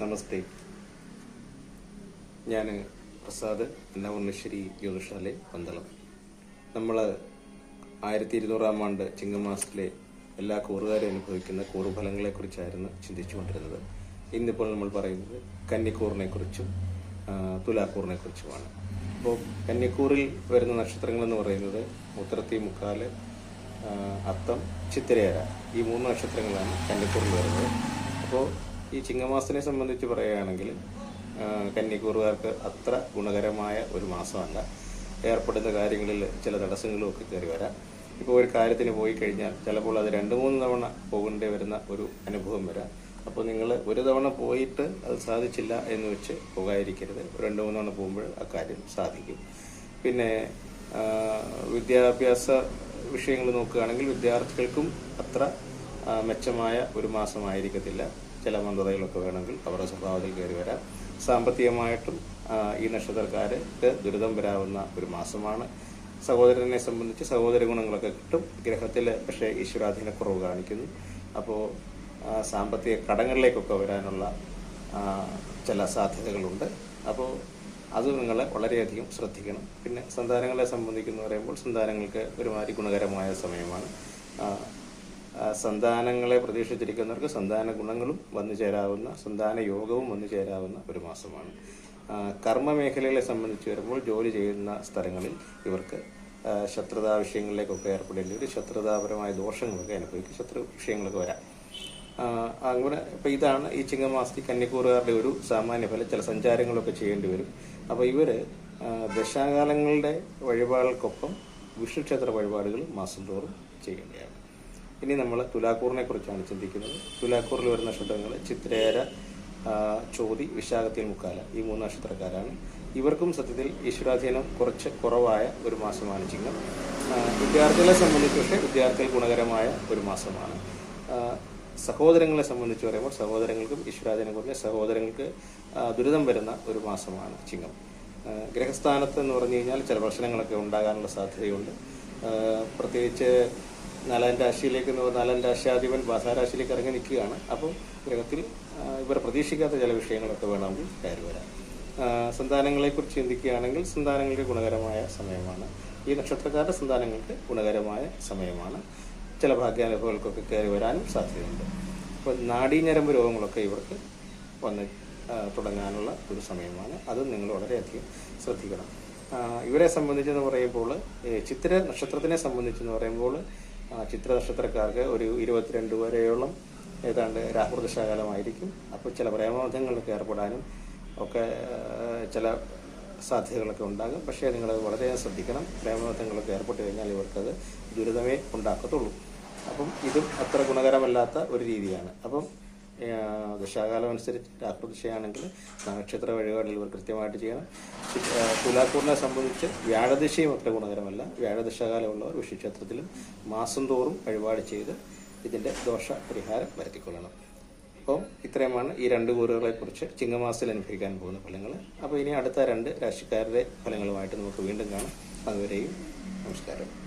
നമസ്തേ. ഞാൻ പ്രസാദ് നവർണശ്ശേരി ജ്യോതിഷാലെ പന്തളം. നമ്മൾ ആയിരത്തി ഇരുന്നൂറാം ആണ്ട് ചിങ്ങമാസത്തിലെ എല്ലാ കൂറുകാരും അനുഭവിക്കുന്ന കൂറുഫലങ്ങളെക്കുറിച്ചായിരുന്നു ചിന്തിച്ചുകൊണ്ടിരുന്നത്. ഇന്നിപ്പോൾ നമ്മൾ പറയുന്നത് കന്നിക്കൂറിനെ കുറിച്ചും തുലാക്കൂറിനെ കുറിച്ചുമാണ് അപ്പോൾ കന്നിക്കൂറിൽ വരുന്ന നക്ഷത്രങ്ങൾ എന്ന് പറയുന്നത് മുത്രത്തി മുക്കാൽ അത്തം ചിത്തിരേര ഈ മൂന്ന് നക്ഷത്രങ്ങളാണ് കന്നിക്കൂറിൽ വരുന്നത്. അപ്പോൾ ഈ ചിങ്ങമാസത്തിനെ സംബന്ധിച്ച് പറയുകയാണെങ്കിൽ ആ, കന്നിക്കൂറുകാർക്ക് അത്ര ഗുണകരമായ ഒരു മാസമല്ല. ഏർപ്പെടുന്ന കാര്യങ്ങളിൽ ചില തടസ്സങ്ങളും ഒക്കെ കയറി വരാം. ഇപ്പോൾ ഒരു കാര്യത്തിന് പോയി കഴിഞ്ഞാൽ ചിലപ്പോൾ അത് രണ്ട് മൂന്ന് തവണ പോകേണ്ടി വരുന്ന ഒരു അനുഭവം വരാം. അപ്പോൾ നിങ്ങൾ ഒരു തവണ പോയിട്ട് അത് സാധിച്ചില്ല എന്ന് വെച്ച് പോകാതിരിക്കരുത്. രണ്ട് മൂന്ന് തവണ പോകുമ്പോൾ ആ കാര്യം സാധിക്കും. പിന്നെ വിദ്യാഭ്യാസ വിഷയങ്ങൾ നോക്കുകയാണെങ്കിൽ വിദ്യാർത്ഥികൾക്കും അത്ര മെച്ചമായ ഒരു മാസമായിരിക്കത്തില്ല. ചില മന്ദതകളൊക്കെ വേണമെങ്കിൽ അവരുടെ സ്വഭാവത്തിൽ കയറി വരാം. സാമ്പത്തികമായിട്ടും ഈ നക്ഷത്രക്കാർക്ക് ദുരിതം വരാവുന്ന ഒരു മാസമാണ്. സഹോദരനെ സംബന്ധിച്ച് സഹോദര ഗുണങ്ങളൊക്കെ കിട്ടും. ഗ്രഹത്തിൽ പക്ഷേ ഈശ്വരാധീന കുറവ് കാണിക്കുന്നു. അപ്പോൾ സാമ്പത്തിക കടങ്ങളിലേക്കൊക്കെ വരാനുള്ള ചില സാധ്യതകളുണ്ട്. അപ്പോൾ അത് നിങ്ങൾ വളരെയധികം ശ്രദ്ധിക്കണം. പിന്നെ സന്താനങ്ങളെ സംബന്ധിക്കുന്ന പറയുമ്പോൾ സന്താനങ്ങൾക്ക് ഒരുമാതിരി ഗുണകരമായ സമയമാണ്. സന്താനങ്ങളെ പ്രതീക്ഷിച്ചിരിക്കുന്നവർക്ക് സന്താന ഗുണങ്ങളും വന്നു ചേരാവുന്ന സന്താന യോഗവും വന്നു ചേരാവുന്ന ഒരു മാസമാണ്. കർമ്മ മേഖലകളെ സംബന്ധിച്ച് വരുമ്പോൾ ജോലി ചെയ്യുന്ന സ്ഥലങ്ങളിൽ ഇവർക്ക് ശത്രുതാ വിഷയങ്ങളിലേക്കൊക്കെ ഏർപ്പെടേണ്ടി വരും. ശത്രുതാപരമായ ദോഷങ്ങളൊക്കെ അനുഭവിക്കും. ശത്രു വിഷയങ്ങളൊക്കെ വരാം. അങ്ങനെ ഇപ്പം ഇതാണ് ഈ ചിങ്ങമാസത്തിൽ കന്നിക്കൂറുകാരുടെ ഒരു സാമാന്യ ഫലം. ചില സഞ്ചാരങ്ങളൊക്കെ ചെയ്യേണ്ടി വരും. അപ്പോൾ ഇവർ ദശാകാലങ്ങളുടെ വഴിപാടുകൾക്കൊപ്പം വിഷ്ണുക്ഷേത്ര വഴിപാടുകൾ മാസം തോറും ചെയ്യേണ്ടതാണ്. ഇനി നമ്മൾ തുലാക്കൂറിനെ കുറിച്ചാണ് ചിന്തിക്കുന്നത്. തുലാക്കൂറിൽ വരുന്ന നക്ഷത്രങ്ങൾ ചിത്രേര ചോതി വിശാഖത്തിൽ മുക്കാല ഈ മൂന്ന് നക്ഷത്രക്കാരാണ്. ഇവർക്കും സത്യത്തിൽ ഈശ്വരാധീനം കുറച്ച് കുറവായ ഒരു മാസമാണ് ചിങ്ങം. വിദ്യാർത്ഥികളെ സംബന്ധിച്ച് പക്ഷേ വിദ്യാർത്ഥികൾ ഗുണകരമായ ഒരു മാസമാണ്. സഹോദരങ്ങളെ സംബന്ധിച്ച് പറയുമ്പോൾ സഹോദരങ്ങൾക്കും ഈശ്വരാധീനം കുറഞ്ഞ സഹോദരങ്ങൾക്ക് ദുരിതം വരുന്ന ഒരു മാസമാണ് ചിങ്ങം. ഗ്രഹസ്ഥാനത്ത് എന്ന് പറഞ്ഞു കഴിഞ്ഞാൽ ചില പ്രശ്നങ്ങളൊക്കെ ഉണ്ടാകാനുള്ള സാധ്യതയുണ്ട്. പ്രത്യേകിച്ച് നാലാം രാശിയിലേക്ക് നാലാം രാശിയാധിപൻ ബാസാരാശിയിലേക്ക് ഇറങ്ങി നിൽക്കുകയാണ്. അപ്പോൾ ഗ്രഹത്തിൽ ഇവർ പ്രതീക്ഷിക്കാത്ത ചില വിഷയങ്ങളൊക്കെ വേണമെങ്കിൽ കയറി വരാം. സന്താനങ്ങളെക്കുറിച്ച് ചിന്തിക്കുകയാണെങ്കിൽ സന്താനങ്ങൾക്ക് ഗുണകരമായ സമയമാണ്. ഈ നക്ഷത്രക്കാരുടെ സന്താനങ്ങൾക്ക് ഗുണകരമായ സമയമാണ്. ചില ഭാഗ്യാനുഭവങ്ങൾക്കൊക്കെ കയറി വരാനും സാധ്യതയുണ്ട്. അപ്പോൾ നാഡീഞരമ്പ് രോഗങ്ങളൊക്കെ ഇവർക്ക് വന്ന് തുടങ്ങാനുള്ള ഒരു സമയമാണ്. അത് നിങ്ങൾ വളരെയധികം ശ്രദ്ധിക്കണം. ഇവരെ സംബന്ധിച്ചെന്ന് പറയുമ്പോൾ ചിത്ര നക്ഷത്രത്തിനെ സംബന്ധിച്ചെന്ന് പറയുമ്പോൾ ചിത്ര നക്ഷത്രക്കാർക്ക് ഒരു ഇരുപത്തിരണ്ട് വരെയോളം ഏതാണ്ട് രാഹുർദശാകാലമായിരിക്കും അപ്പോൾ ചില പ്രേമബന്ധങ്ങളിലൊക്കെ ഏർപ്പെടാനും ഒക്കെ ചില സാധ്യതകളൊക്കെ ഉണ്ടാകും. പക്ഷേ നിങ്ങൾ വളരെയധികം ശ്രദ്ധിക്കണം. പ്രേമബന്ധങ്ങളൊക്കെ ഏർപ്പെട്ട് കഴിഞ്ഞാൽ ഇവർക്കത് ദുരിതമേ ഉണ്ടാക്കത്തുള്ളൂ. അപ്പം ഇതും അത്ര ഗുണകരമല്ലാത്ത ഒരു രീതിയാണ്. അപ്പം ദശാകാലം അനുസരിച്ച് രാഹുദശയാണെങ്കിൽ നക്ഷത്ര വഴിപാടുകൾ ഇവർ കൃത്യമായിട്ട് ചെയ്യണം. തുലാക്കൂറിനെ സംബന്ധിച്ച് വ്യാഴദശയും അത്ര ഗുണകരമല്ല. വ്യാഴദശാകാലമുള്ളവർ വിഷുക്ഷേത്രത്തിലും മാസം തോറും വഴിപാട് ചെയ്ത് ഇതിന്റെ ദോഷ പരിഹാരം വരുത്തിക്കൊള്ളണം. അപ്പം ഇത്രയുമാണ് ഈ രണ്ട് കൂറുകളെക്കുറിച്ച് ചിങ്ങമാസത്തിൽ അനുഭവിക്കാൻ പോകുന്ന ഫലങ്ങൾ. അപ്പോൾ ഇനി അടുത്ത രണ്ട് രാശിക്കാരുടെ ഫലങ്ങളുമായിട്ട് നമുക്ക് വീണ്ടും കാണാം. അതുവരെയും നമസ്കാരം.